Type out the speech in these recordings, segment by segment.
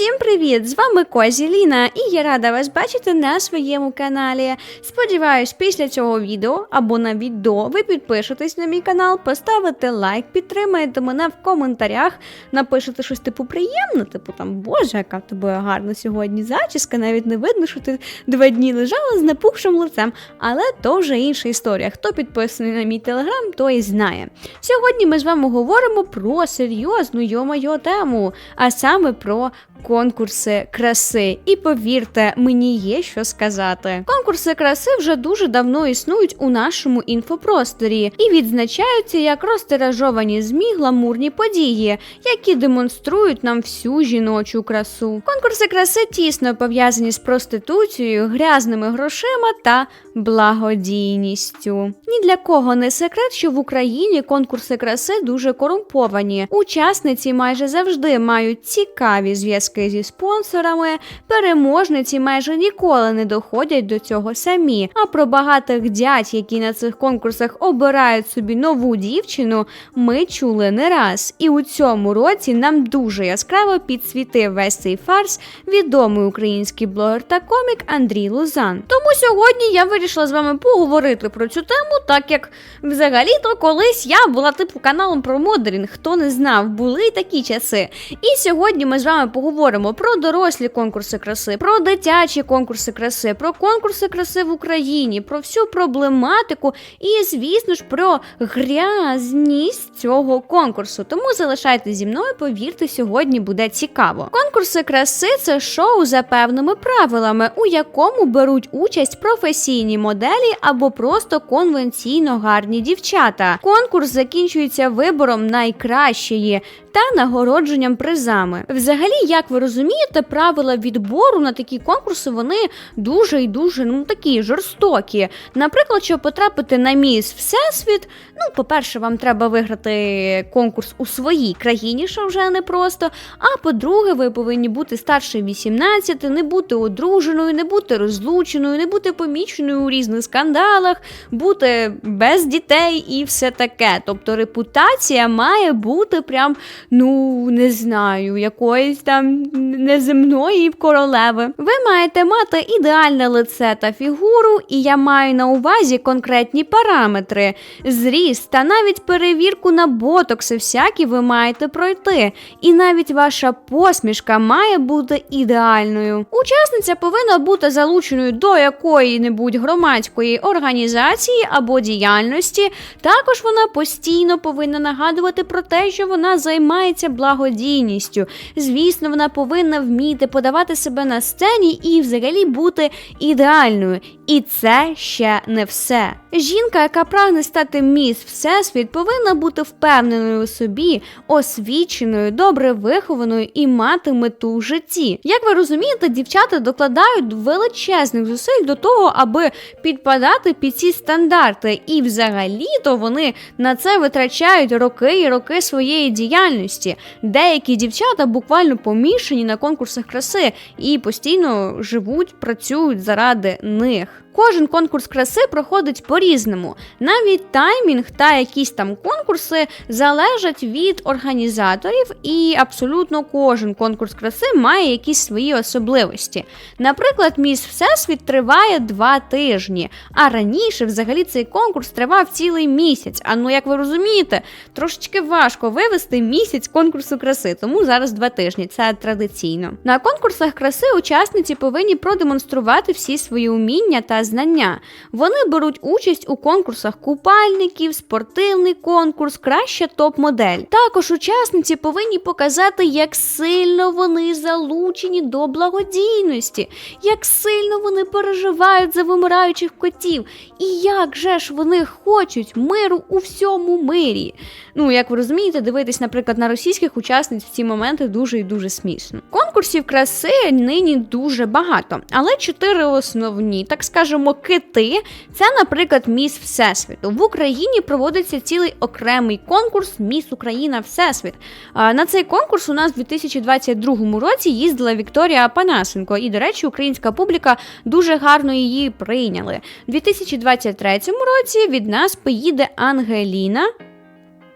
Усім привіт! З вами Козі Ліна, і я рада вас бачити на своєму каналі. Сподіваюсь, після цього відео або навіть до ви підпишетесь на мій канал, поставите лайк, підтримаєте мене в коментарях, напишете щось типу приємне, типу там Боже, яка в тебе гарна сьогодні зачіска, навіть не видно, що ти два дні лежала з напухшим лицем. Але то вже інша історія. Хто підписаний на мій телеграм, той знає. Сьогодні ми з вами говоримо про серйозну йо-майо тему, а саме про конкурси краси. І повірте, мені є що сказати. Конкурси краси вже дуже давно існують у нашому інфопросторі і відзначаються як розтиражовані змі гламурні події, які демонструють нам всю жіночу красу. Конкурси краси тісно пов'язані з проституцією, грязними грошима та благодійністю. Ні для кого не секрет, що в Україні конкурси краси дуже корумповані. Учасниці майже завжди мають цікаві зв'язки зі спонсорами. Переможниці майже ніколи не доходять до цього самі. А про багатих дядь, які на цих конкурсах обирають собі нову дівчину, ми чули не раз. І у цьому році нам дуже яскраво підсвітив весь цей фарс відомий український блогер та комік Андрій Лузан. Тому сьогодні я вирішила з вами поговорити про цю тему, так як взагалі-то колись я була типу каналом про модерінг. Хто не знав, були такі часи. І сьогодні ми з вами поговоримо про дорослі конкурси краси, про дитячі конкурси краси, про конкурси краси в Україні, про всю проблематику і, звісно ж, про грязність цього конкурсу. Тому залишайтеся зі мною, повірте, сьогодні буде цікаво. Конкурси краси це шоу за певними правилами, у якому беруть участь професійні моделі або просто конвенційно гарні дівчата. Конкурс закінчується вибором найкращої та нагородженням призами. Взагалі, як ви розумієте, правила відбору на такі конкурси вони дуже і дуже ну такі жорстокі. Наприклад, щоб потрапити на міс Всесвіт, ну, по-перше, вам треба виграти конкурс у своїй країні, що вже не просто. А по-друге, ви повинні бути старше 18, не бути одруженою, не бути розлученою, не бути поміченою у різних скандалах, бути без дітей і все таке. Тобто репутація має бути прям ну не знаю, якоїсь там неземної королеви. Ви маєте мати ідеальне лице та фігуру, і я маю на увазі конкретні параметри, зріст та навіть перевірку на ботокси всякі ви маєте пройти. І навіть ваша посмішка має бути ідеальною. Учасниця повинна бути залученою до якої-небудь громадської організації або діяльності. Також вона постійно повинна нагадувати про те, що вона займається благодійністю. Звісно, вона повинна вміти подавати себе на сцені і взагалі бути ідеальною. І це ще не все. Жінка, яка прагне стати міс Всесвіт, повинна бути впевненою у собі, освіченою, добре вихованою і мати мету в житті. Як ви розумієте, дівчата докладають величезних зусиль до того, аби підпадати під ці стандарти, і взагалі-то вони на це витрачають роки і роки своєї діяльності. Деякі дівчата буквально помішані на конкурсах краси і постійно живуть, працюють заради них. Кожен конкурс краси проходить по-різному. Навіть таймінг та якісь там конкурси залежать від організаторів, і абсолютно кожен конкурс краси має якісь свої особливості. Наприклад, міс Всесвіт триває два тижні, а раніше взагалі цей конкурс тривав цілий місяць. А ну як ви розумієте, трошечки важко вивести місяць конкурсу краси, тому зараз два тижні. Це традиційно. На конкурсах краси учасниці повинні продемонструвати всі свої уміння та знання. Вони беруть участь у конкурсах купальників, спортивний конкурс, краща топ-модель. Також учасниці повинні показати, як сильно вони залучені до благодійності, як сильно вони переживають за вимираючих котів, і як же ж вони хочуть миру у всьому мирі. Ну, як ви розумієте, дивитись, наприклад, на російських учасниць в ці моменти дуже і дуже смішно. Конкурсів краси нині дуже багато, але чотири основні, так скажемо, кити це, наприклад, міс Всесвіту. В Україні проводиться цілий окремий конкурс Міс Україна Всесвіт. На цей конкурс у нас в 2022 році їздила Вікторія Панасенко, і, до речі, українська публіка дуже гарно її прийняли. У 2023 році від нас поїде Ангеліна.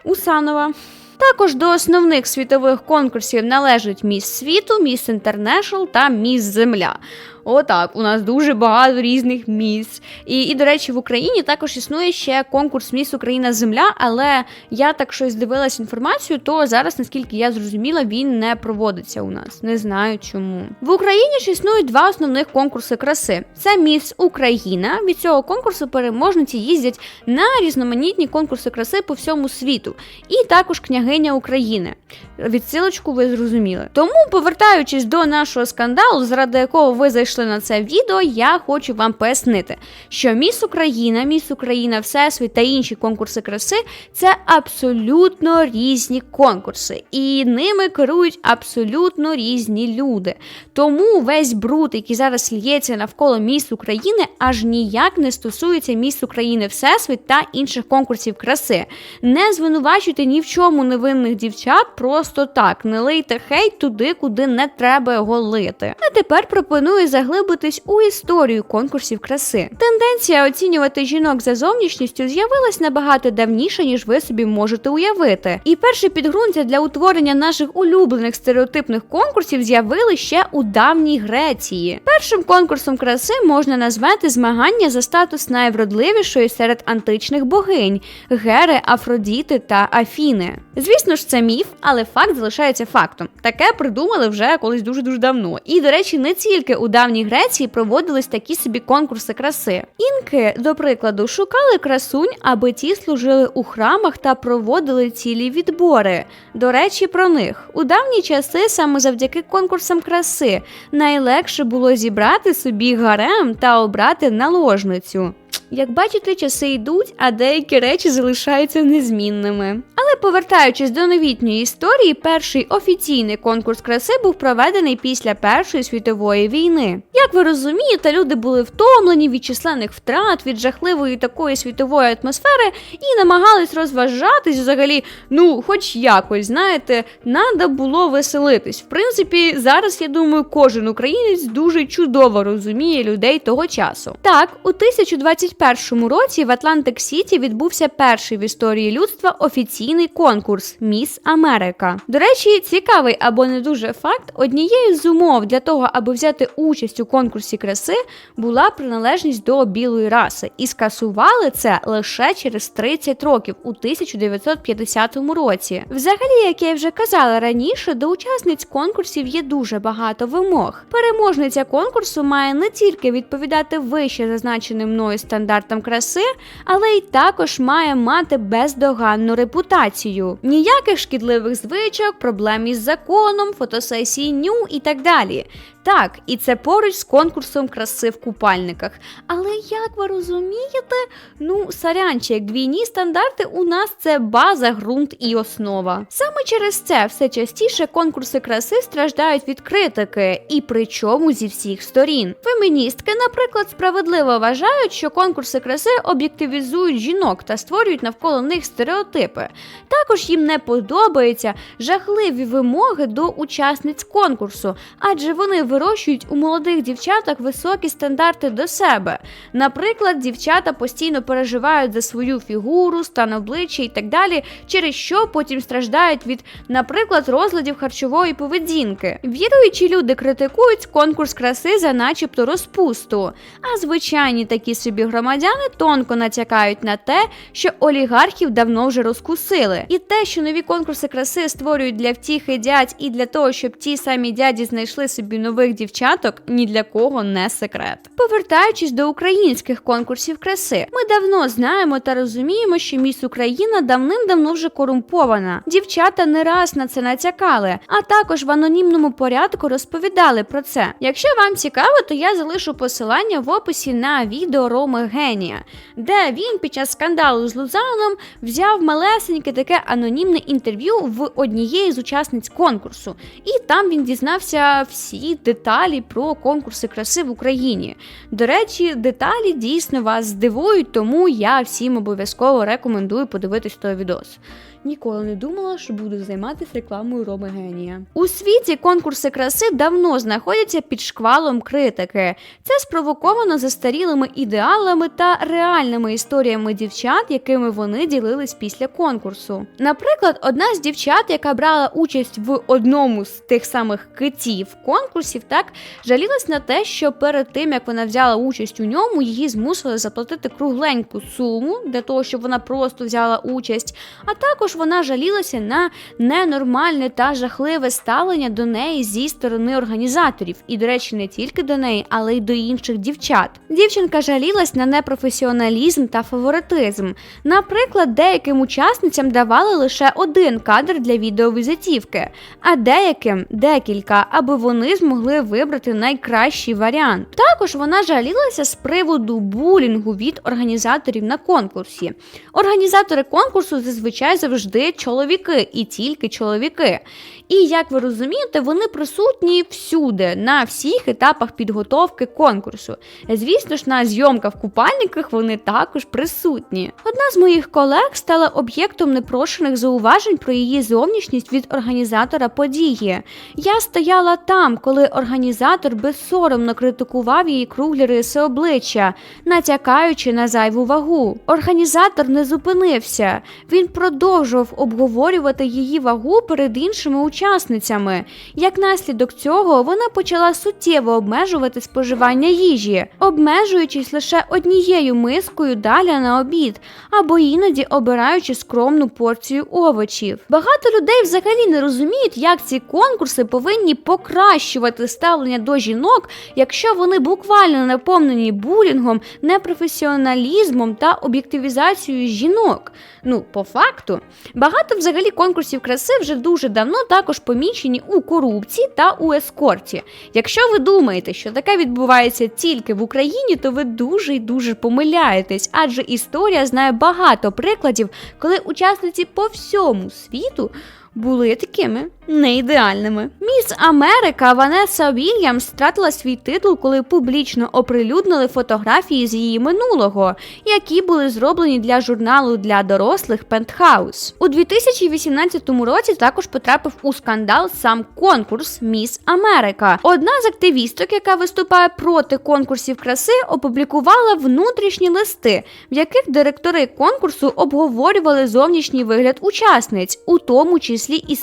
Усанова. Також до основних світових конкурсів належать Міс світу, Міс Інтернешнл та Міс Земля. Отак, у нас дуже багато різних місць. І, і, до речі, в Україні також існує ще конкурс Міс Україна Земля, але я так щось дивилась інформацію, то зараз, наскільки я зрозуміла, він не проводиться у нас. Не знаю чому. В Україні ж існують два основних конкурси краси: це Міс Україна. Від цього конкурсу переможниці їздять на різноманітні конкурси краси по всьому світу. І також княгиня України. Відсилочку ви зрозуміли. Тому, повертаючись до нашого скандалу, заради якого ви зайшли на це відео, я хочу вам пояснити, що Міс Україна, Міс Україна, Всесвіт та інші конкурси краси це абсолютно різні конкурси, і ними керують абсолютно різні люди. Тому весь бруд, який зараз лється навколо міс України, аж ніяк не стосується міс України Всесвіт та інших конкурсів краси. Не звинувачуйте ні в чому невинних дівчат просто так. Не лийте хейт туди, куди не треба його лити. А тепер пропоную заглибитись у історію конкурсів краси. Тенденція оцінювати жінок за зовнішністю з'явилась набагато давніше, ніж ви собі можете уявити. І перше підґрунтя для утворення наших улюблених стереотипних конкурсів з'явили ще у давній Греції. Першим конкурсом краси можна назвати змагання за статус найвродливішої серед античних богинь Гери, Афродіти та Афіни. Звісно ж, це міф, але факт залишається фактом. Таке придумали вже колись дуже дуже давно. І, до речі, не тільки у давній Греції проводились такі собі конкурси краси. Інки, до прикладу, шукали красунь, аби ті служили у храмах та проводили цілі відбори. До речі, про них у давні часи саме завдяки конкурсам краси найлегше було зібрати собі гарем та обрати наложницю. Як бачите, часи йдуть, а деякі речі залишаються незмінними. Але повертаючись до новітньої історії, перший офіційний конкурс краси був проведений після Першої світової війни. Як ви розумієте, люди були втомлені від численних втрат, від жахливої такої світової атмосфери і намагались розважатись взагалі, ну, хоч якось, знаєте, надо було веселитись. В принципі, зараз я думаю, кожен українець дуже чудово розуміє людей того часу. Так, у 1021 році в Атлантик Сіті відбувся перший в історії людства офіційний конкурс Міс Америка. До речі, цікавий або не дуже факт, однією з умов для того, аби взяти участь у конкурсі краси, була приналежність до білої раси, і скасували це лише через 30 років у 1950 році. Взагалі, як я вже казала раніше, до учасниць конкурсів є дуже багато вимог. Переможниця конкурсу має не тільки відповідати вище зазначеним мною стандартам краси, але й також має мати бездоганну репутацію. Ніяких шкідливих звичок, проблем із законом, фотосесії ню і так далі. Так, і це поруч з конкурсом краси в купальниках. Але як ви розумієте, ну сарянчик, двійні стандарти у нас це база, ґрунт і основа. Саме через це все частіше конкурси краси страждають від критики, і причому зі всіх сторін. Феміністки, наприклад, справедливо вважають, що конкурси краси об'єктивізують жінок та створюють навколо них стереотипи. Також їм не подобаються жахливі вимоги до учасниць конкурсу, адже вони вирощують у молодих дівчатах високі стандарти до себе. Наприклад, дівчата постійно переживають за свою фігуру, стан обличчя і так далі, через що потім страждають від, наприклад, розладів харчової поведінки. Віруючі люди критикують конкурс краси за начебто розпусту, а звичайні такі собі громадяни тонко натякають на те, що олігархів давно вже розкусили. І те, що нові конкурси краси створюють для втіхи дядь і для того, щоб ті самі дяді знайшли собі нових дівчаток, ні для кого не секрет. Повертаючись до українських конкурсів краси, ми давно знаємо та розуміємо, що міс Україна давним-давно вже корумпована. Дівчата не раз на це натякали, а також в анонімному порядку розповідали про це. Якщо вам цікаво, то я залишу посилання в описі на відео Роми Генія, де він під час скандалу з Лузаном взяв малесеньке таке анонімне інтерв'ю в однієї з учасниць конкурсу, і там він дізнався всі деталі про конкурси краси в Україні. До речі, деталі дійсно вас здивують, тому я всім обов'язково рекомендую подивитись той відос. Ніколи не думала, що буду займатися рекламою Роми Генія. У світі конкурси краси давно знаходяться під шквалом критики. Це спровоковано застарілими ідеалами та реальними історіями дівчат, якими вони ділились після конкурсу. Наприклад, одна з дівчат, яка брала участь в одному з тих самих китів конкурсів, так жалілась на те, що перед тим як вона взяла участь у ньому, її змусили заплатити кругленьку суму для того, щоб вона просто взяла участь. А також вона жалілася на ненормальне та жахливе ставлення до неї зі сторони організаторів, і, до речі, не тільки до неї, але й до інших дівчат. Дівчинка жалілась на непрофесіоналізм та фаворитизм. Наприклад, деяким учасницям давали лише один кадр для відеовізитівки, а деяким декілька, аби вони змогли вибрати найкращий варіант. Також вона жалілася з приводу булінгу від організаторів на конкурсі. Організатори конкурсу зазвичай завжди чоловіки і тільки чоловіки. І як ви розумієте, вони присутні всюди, на всіх етапах підготовки конкурсу. Звісно ж, на зйомках в купальниках вони також присутні. Одна з моїх колег стала об'єктом непрошених зауважень про її зовнішність від організатора події. Я стояла там, коли організатор безсоромно критикував її круглі риси обличчя, натякаючи на зайву вагу. Організатор не зупинився. Він продовжував обговорювати її вагу перед іншими учасницями. Як наслідок цього, вона почала суттєво обмежувати споживання їжі, обмежуючись лише однією мискою далі на обід, або іноді обираючи скромну порцію овочів. Багато людей взагалі не розуміють, як ці конкурси повинні покращувати ставлення до жінок, якщо вони буквально наповнені булінгом, непрофесіоналізмом та об'єктивізацією жінок. Ну, по факту, багато взагалі конкурсів краси вже дуже давно також помічені у корупції та у ескорті. Якщо ви думаєте, що таке відбувається тільки в Україні, то ви дуже і дуже помиляєтесь, адже історія знає багато прикладів, коли учасниці по всьому світу були такими не ідеальними. Міс Америка Ванеса Вільямс втратила свій титул, коли публічно оприлюднили фотографії з її минулого, які були зроблені для журналу для дорослих Пентхаус. У 2018 році також потрапив у скандал сам конкурс Міс Америка. Одна з активісток, яка виступає проти конкурсів краси, опублікувала внутрішні листи, в яких директори конкурсу обговорювали зовнішній вигляд учасниць, у тому числі і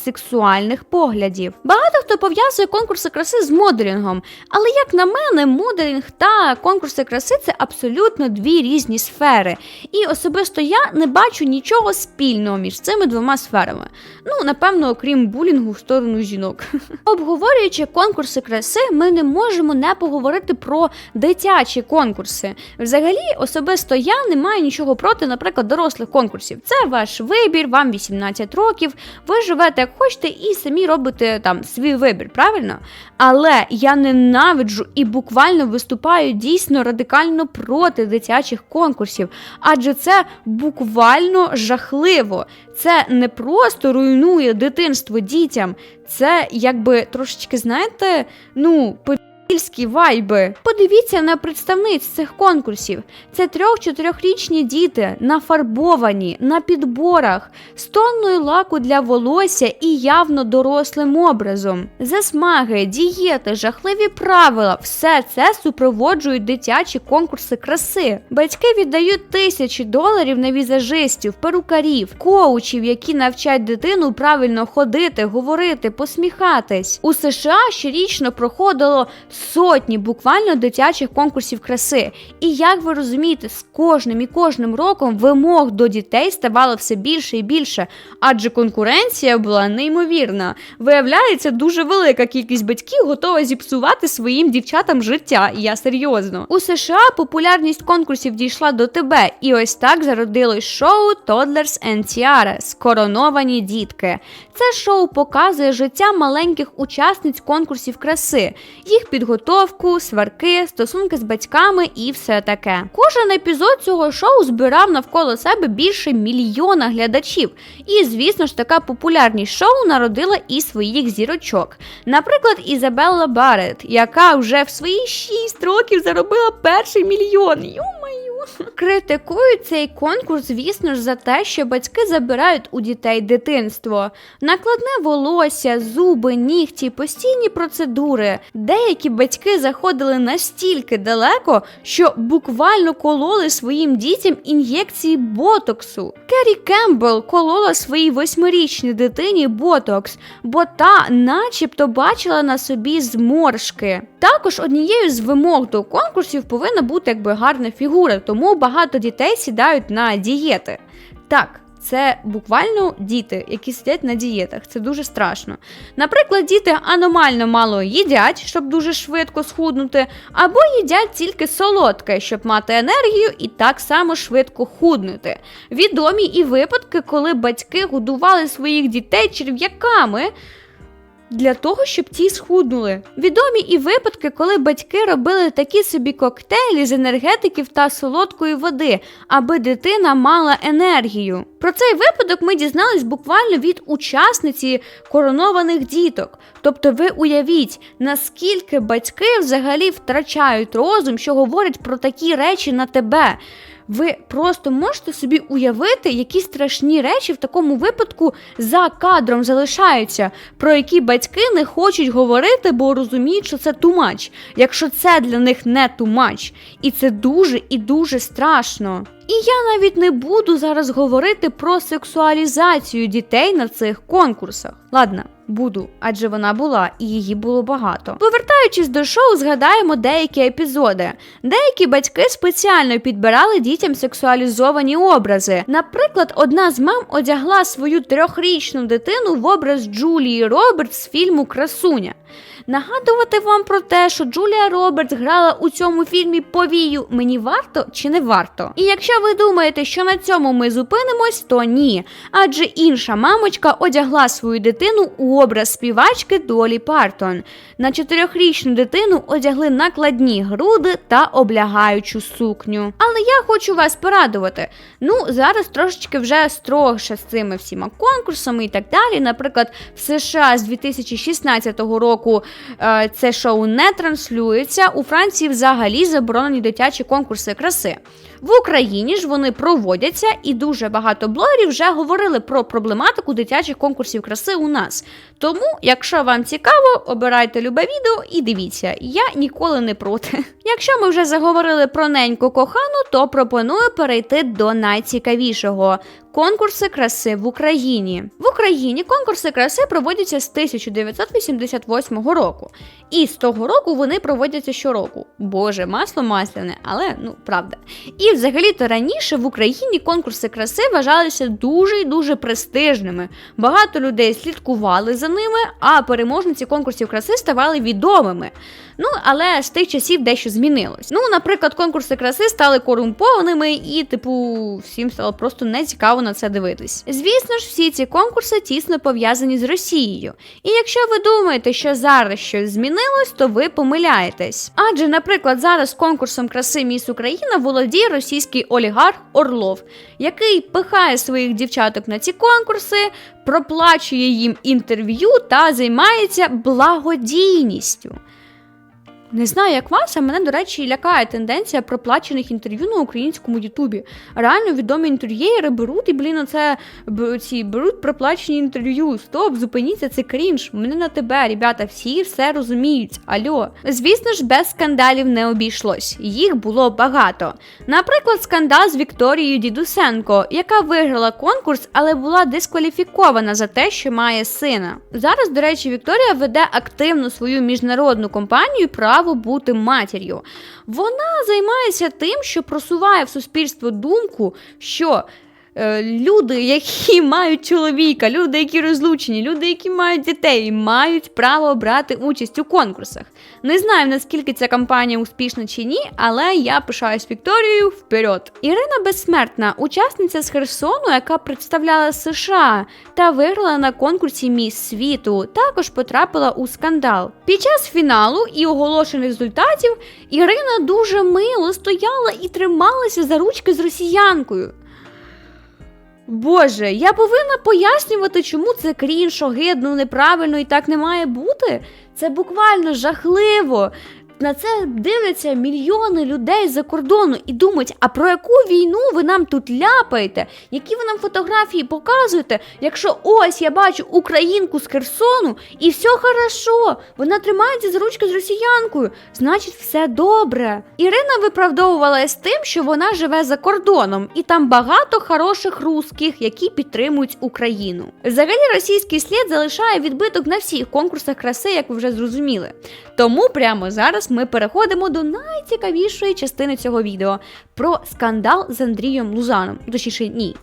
сексуальних поглядів. Багато хто пов'язує конкурси краси з моделінгом, але як на мене, моделінг та конкурси краси це абсолютно дві різні сфери. І особисто я не бачу нічого спільного між цими двома сферами. Ну, напевно, окрім булінгу в сторону жінок. Обговорюючи конкурси краси, ми не можемо не поговорити про дитячі конкурси. Взагалі, особисто я не маю нічого проти, наприклад, дорослих конкурсів. Це ваш вибір, вам 18 років, ви живете як хочете і самі робите там свій вибір, правильно? Але я ненавиджу і буквально виступаю дійсно радикально проти дитячих конкурсів, адже це буквально жахливо. Це не просто руйнує дитинство дітям, це якби трошечки, знаєте, ну, Пільські вайби. Подивіться на представниць цих конкурсів. Це трьох-чотирьохрічні діти, нафарбовані, на підборах, з тонною лаку для волосся і явно дорослим образом. Засмаги, дієти, жахливі правила все це супроводжують дитячі конкурси краси. Батьки віддають тисячі доларів на візажистів, перукарів, коучів, які навчать дитину правильно ходити, говорити, посміхатись. У США щорічно проходило сотні буквально дитячих конкурсів краси. І як ви розумієте, з кожним і кожним роком вимог до дітей ставало все більше і більше, адже конкуренція була неймовірна. Виявляється, дуже велика кількість батьків готова зіпсувати своїм дівчатам життя. Я серйозно. У США популярність конкурсів дійшла до тебе, і ось так зародилось шоу Toddlers and Tiaras Короновані дітки. Це шоу показує життя маленьких учасниць конкурсів краси, їх підготовку, сварки, стосунки з батьками і все таке. Кожен епізод цього шоу збирав навколо себе більше мільйона глядачів. І, звісно ж, така популярність шоу народила і своїх зірочок. Наприклад, Ізабелла Барет, яка вже в свої 6 років заробила перший мільйон. Йо-моє! Критикують цей конкурс, звісно ж, за те, що батьки забирають у дітей дитинство, накладне волосся, зуби, нігті, постійні процедури. Деякі батьки заходили настільки далеко, що буквально кололи своїм дітям ін'єкції ботоксу. Керрі Кембл колола своїй восьмирічній дитині ботокс, бо та, начебто, бачила на собі зморшки. Також однією з вимог до конкурсів повинна бути якби гарна фігура, тому багато дітей сідають на дієти. Так. Це буквально діти, які сидять на дієтах. Це дуже страшно. Наприклад, діти аномально мало їдять, щоб дуже швидко схуднути, або їдять тільки солодке, щоб мати енергію і так само швидко худнути. Відомі і випадки, коли батьки годували своїх дітей черв'яками для того, щоб ті схуднули. Відомі і випадки, коли батьки робили такі собі коктейлі з енергетиків та солодкої води, аби дитина мала енергію. Про цей випадок ми дізнались буквально від учасниці коронованих діток. Тобто, ви уявіть, наскільки батьки взагалі втрачають розум, що говорять про такі речі на тебе. Ви просто можете собі уявити, які страшні речі в такому випадку за кадром залишаються, про які батьки не хочуть говорити, бо розуміють, що це тумач, якщо це для них не тумач. І це дуже і дуже страшно. І я навіть не буду зараз говорити про сексуалізацію дітей на цих конкурсах. Ладно, буду, адже вона була і її було багато. Повертаючись до шоу, згадаємо деякі епізоди. Деякі батьки спеціально підбирали дітям сексуалізовані образи. Наприклад, одна з мам одягла свою трьохрічну дитину в образ Джулії Робертс з фільму Красуня. Нагадувати вам про те, що Джулія Робертс грала у цьому фільмі повію мені варто чи не варто. І якщо ви думаєте, що на цьому ми зупинимось, то ні. Адже інша мамочка одягла свою дитину у образ співачки Долі Партон. На чотирьохрічну дитину одягли накладні груди та облягаючу сукню. Але я хочу вас порадувати. Ну, зараз трошечки вже строгше з цими всіма конкурсами і так далі. Наприклад, в США з 2016 року е, це шоу не транслюється. У Франції взагалі заборонені дитячі конкурси краси. В Україні ж вони проводяться, і дуже багато блогерів вже говорили про проблематику дитячих конкурсів краси у нас. Тому, якщо вам цікаво, обирайте любе відео і дивіться, я ніколи не проти. Якщо ми вже заговорили про неньку кохану, то пропоную перейти до найцікавішого. Конкурси краси в Україні в Україні конкурси краси проводяться з 1988 року, і з того року вони проводяться щороку. Боже, масло масляне, але ну правда. І взагалі-то раніше в Україні конкурси краси вважалися дуже і дуже престижними. Багато людей слідкували за ними, а переможниці конкурсів краси ставали відомими. Ну, але з тих часів дещо змінилось. Ну, наприклад, конкурси краси стали корумпованими, і, типу, всім стало просто нецікаво на це дивитись. Звісно ж, всі ці конкурси тісно пов'язані з Росією. І якщо ви думаєте, що зараз щось змінилось, то ви помиляєтесь. Адже, наприклад, зараз конкурсом краси Міс Україна володіє російський олігарх Орлов, який пихає своїх дівчаток на ці конкурси, проплачує їм інтерв'ю та займається благодійністю. Не знаю, як вас, а мене, до речі, лякає тенденція проплачених інтерв'ю на українському Ютубі. Реально відомі інтерв'єри беруть і, блін, оце б- ці беруть проплачені інтерв'ю. Стоп, зупиніться, це крінж. Мене на тебе, ребята, всі все розуміють. Альо. Звісно ж, без скандалів не обійшлось. Їх було багато. Наприклад, скандал з Вікторією Дідусенко, яка виграла конкурс, але була дискваліфікована за те, що має сина. Зараз, до речі, Вікторія веде активну свою міжнародну кампанію право бути матір'ю. Вона займається тим, що просуває в суспільство думку, що е, люди, які мають чоловіка, люди, які розлучені, люди, які мають дітей, мають право брати участь у конкурсах. Не знаю, наскільки ця кампанія успішна чи ні, але я пишаюсь Вікторією вперед. Ірина Безсмертна, учасниця з Херсону, яка представляла США та виграла на конкурсі Міс світу, також потрапила у скандал. Під час фіналу і оголошених результатів Ірина дуже мило стояла і трималася за ручки з росіянкою. Боже, я повинна пояснювати, чому це крінж, огидно, неправильно і так не має бути. Це буквально жахливо. На це дивляться мільйони людей за кордону і думають, а про яку війну ви нам тут ляпаєте? Які ви нам фотографії показуєте? Якщо ось я бачу українку з Херсону, і все хорошо, вона тримається за ручки з росіянкою, значить, все добре. Ірина виправдовувалась тим, що вона живе за кордоном, і там багато хороших русських, які підтримують Україну. Взагалі, російський слід залишає відбиток на всіх конкурсах краси, як ви вже зрозуміли. Тому прямо зараз ми переходимо до найцікавішої частини цього відео про скандал з Андрієм Лузаном. Точніше, ні.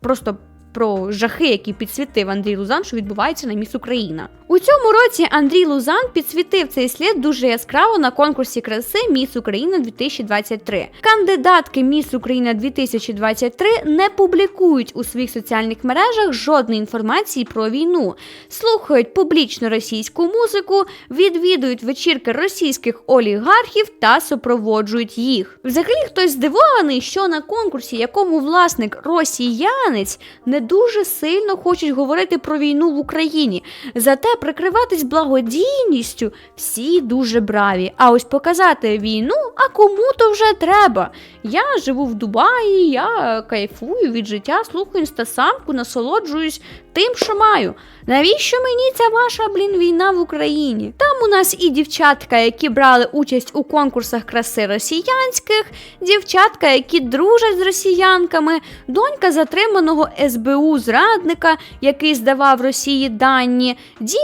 Просто про жахи, які підсвітив Андрій Лузан, що відбувається на міс Україна. У цьому році Андрій Лузан підсвітив цей слід дуже яскраво на конкурсі краси Міс Україна 2023. Кандидатки Міс Україна 2023 не публікують у своїх соціальних мережах жодної інформації про війну, слухають публічно російську музику, відвідують вечірки російських олігархів та супроводжують їх. Взагалі, хтось здивований, що на конкурсі, якому власник росіянець, не дуже сильно хочуть говорити про війну в Україні. Зате прикриватись благодійністю всі дуже браві. А ось показати війну, а кому то вже треба. Я живу в Дубаї, я кайфую від життя, слухаю інстасамку, насолоджуюсь тим, що маю. Навіщо мені ця ваша блін війна в Україні? Там у нас і дівчатка, які брали участь у конкурсах краси росіянських, дівчатка, які дружать з росіянками, донька затриманого СБУ зрадника, який здавав Росії дані,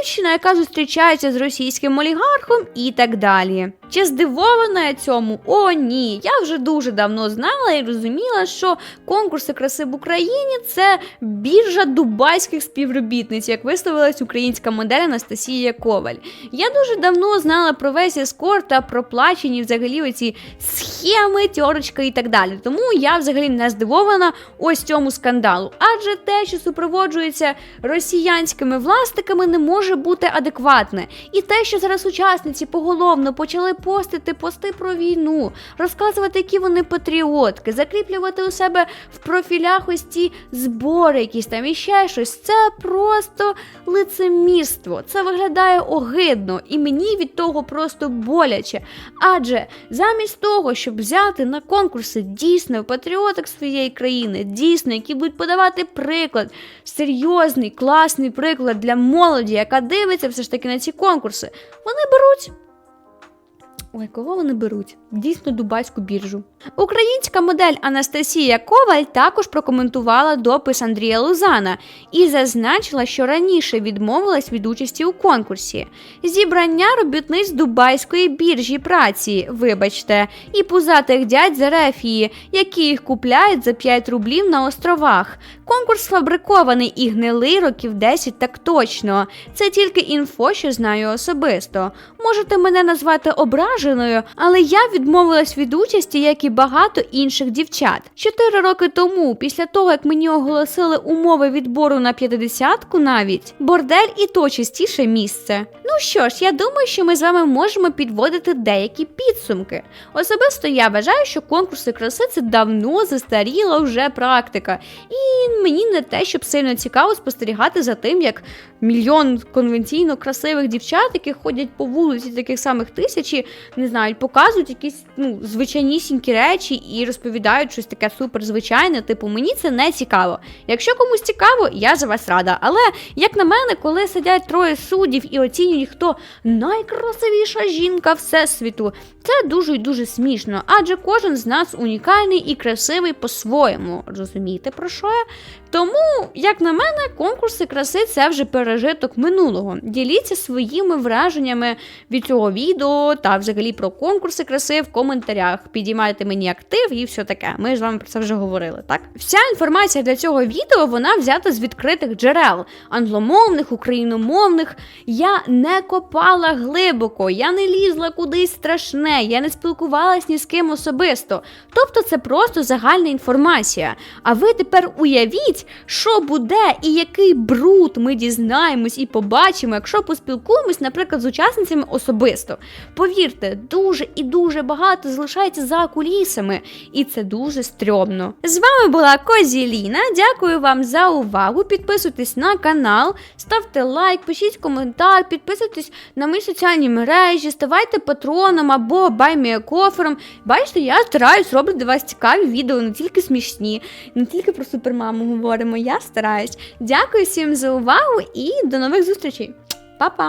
дівчина, яка зустрічається з російським олігархом, і так далі. Чи здивована я цьому? О, ні. Я вже дуже давно знала і розуміла, що конкурси краси в Україні це біржа дубайських співробітниць, як висловилась українська модель Анастасія Коваль. Я дуже давно знала про весь ескорт та проплачені взагалі оці схеми, тьорочка і так далі. Тому я взагалі не здивована ось цьому скандалу. Адже те, що супроводжується росіянськими власниками, не може бути адекватне. І те, що зараз учасниці поголовно почали постити пости про війну, розказувати, які вони патріотки, закріплювати у себе в профілях ось ці збори, якісь там і ще щось. Це просто лицемірство. Це виглядає огидно, і мені від того просто боляче. Адже замість того, щоб взяти на конкурси дійсно патріоток своєї країни, дійсно, які будуть подавати приклад, серйозний, класний приклад для молоді, яка дивиться все ж таки на ці конкурси, вони беруть. Ой, кого вони беруть? Дійсно дубайську біржу. Українська модель Анастасія Коваль також прокоментувала допис Андрія Лузана і зазначила, що раніше відмовилась від участі у конкурсі. Зібрання робітниць дубайської біржі праці, вибачте, і пузатих дядь з Ерефії, які їх купляють за 5 рублів на островах. Конкурс фабрикований і гнилий років 10 так точно. Це тільки інфо, що знаю особисто. Можете мене назвати ображеною, але я відмовилась від участі, як і багато інших дівчат. Чотири роки тому, після того як мені оголосили умови відбору на 50-ку навіть, бордель і то частіше місце. Ну що ж, я думаю, що ми з вами можемо підводити деякі підсумки. Особисто я вважаю, що конкурси краси це давно застаріла вже практика, і мені не те, щоб сильно цікаво спостерігати за тим, як мільйон конвенційно красивих дівчат, які ходять по вулиці, таких самих тисячі, не знаю, показують якісь ну звичайнісінькі речі і розповідають щось таке суперзвичайне. Типу, мені це не цікаво. Якщо комусь цікаво, я за вас рада. Але як на мене, коли сидять троє суддів і оцінюють, хто найкрасивіша жінка всесвіту, це дуже і дуже смішно, адже кожен з нас унікальний і красивий по-своєму. Розумієте про що я? Тому, як на мене, конкурси краси це вже пережиток минулого. Діліться своїми враженнями від цього відео та взагалі про конкурси краси в коментарях. Підіймайте мені актив і все таке. Ми з вами про це вже говорили. Так, вся інформація для цього відео вона взята з відкритих джерел англомовних, україномовних. Я не копала глибоко, я не лізла кудись страшне, я не спілкувалась ні з ким особисто. Тобто, це просто загальна інформація. А ви тепер уявіть, що буде і який бруд ми дізнаємось і побачимо, якщо поспілкуємось, наприклад, з учасницями особисто. Повірте, дуже і дуже багато залишається за кулісами, і це дуже стрьомно. З вами була Козіліна. Дякую вам за увагу. Підписуйтесь на канал, ставте лайк, пишіть коментар, підписуйтесь на мої соціальні мережі, ставайте патроном або байміакофером. Бачите, я стараюсь роблю для вас цікаві відео, не тільки смішні, не тільки про супермаму говоримо. Я стараюсь. Дякую всім за увагу і до нових зустрічей. Па-па!